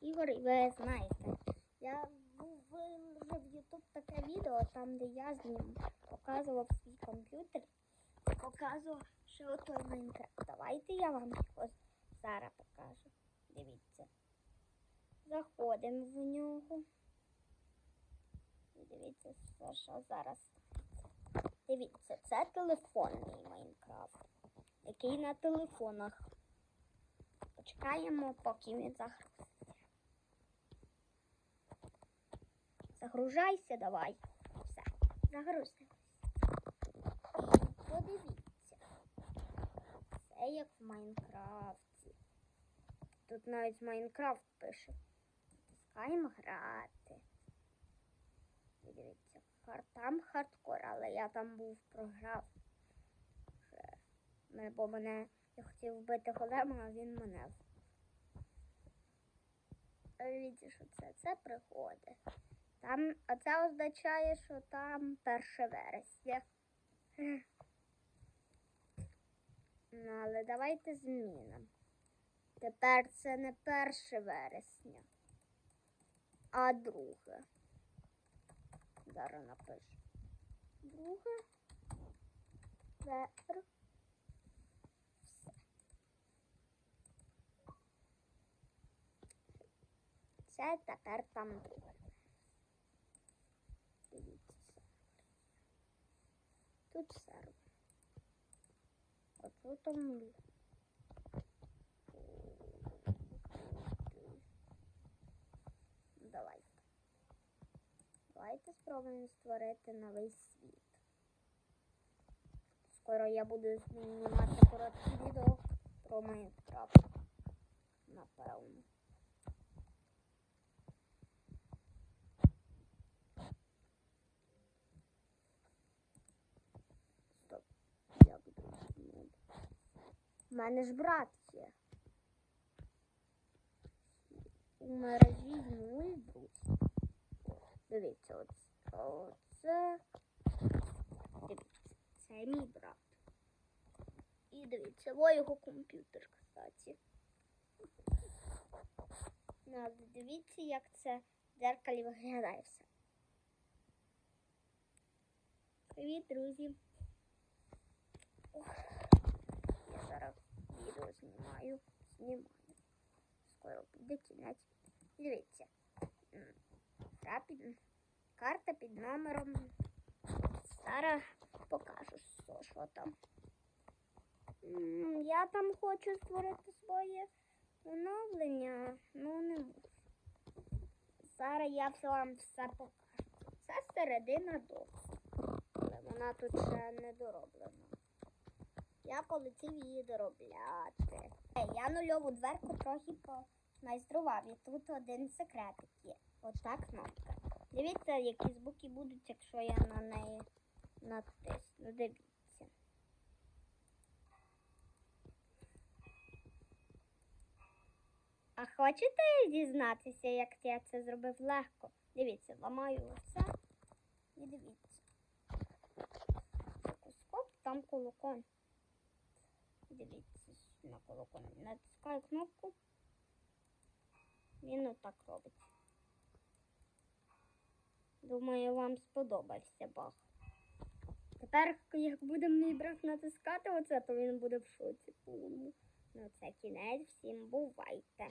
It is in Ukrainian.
Ігор, і ви знаєте. Я був виложив в YouTube таке відео, там, де я з ним показував свій комп'ютер. Показував, що той Майнкрафт. Давайте я вам його зараз покажу. Дивіться. Заходимо в нього. Дивіться, що зараз. Дивіться, це телефонний Майнкрафт, який на телефонах. Почекаємо, поки він загрузиться. Загружайся давай. Все, загрузилось. І подивіться. Це як в Майнкрафті. Тут навіть Майнкрафт пише. Натискаємо грати. Дивіться, там хардкор, але я там був програв. Бо мене я хотів вбити голема, а він мене. вбив. Що це? Це пригоди. Там, а це означає, що там 1 вересня. Ну, але давайте змінимо. Тепер це не 1 вересня, а друге. Зараз напишу. Друге. Вер. Все. Це тепер там друге. Дивіться. Тут сервер. Що там? є? Давайте. Давайте спробуємо створити новий світ. Скоро я буду знімати короткі відео про Майнкрафт. Напевно. Стоп. Я буду знімати. У мене ж брат є. У мережі нуль друзі. Дивіться, от, оце. Дивіться, це мій брат. І дивіться, во його комп'ютер, кстати. Ну, дивіться, як це в дзеркалі виглядає все. Привіт, друзі. Ох, я зараз відео знімаю, знімаю. Скоро буде кінець. Дивіться. Гра під... Карта під номером. Зараз покажу, що, там. Я там хочу створити своє оновлення, ну не можу. Зараз я вам все покажу. Це середина але вона тут ще не дороблена. Я полетів її доробляти. Ей, я нульову дверку трохи помайстрував. І тут один секретик є. Ота кнопка. Дивіться, які звуки будуть, якщо я на неї натисну. Дивіться. А хочете дізнатися, як я це зробив легко? Дивіться, ламаю оце і дивіться. Фокускоп, там колокон. Дивіться на колокон. Натискаю кнопку. Він отак робить. Думаю, вам сподобався баг. Тепер, як буде мій брат натискати оце, то він буде в шоці повному. Ну, це кінець. Всім бувайте.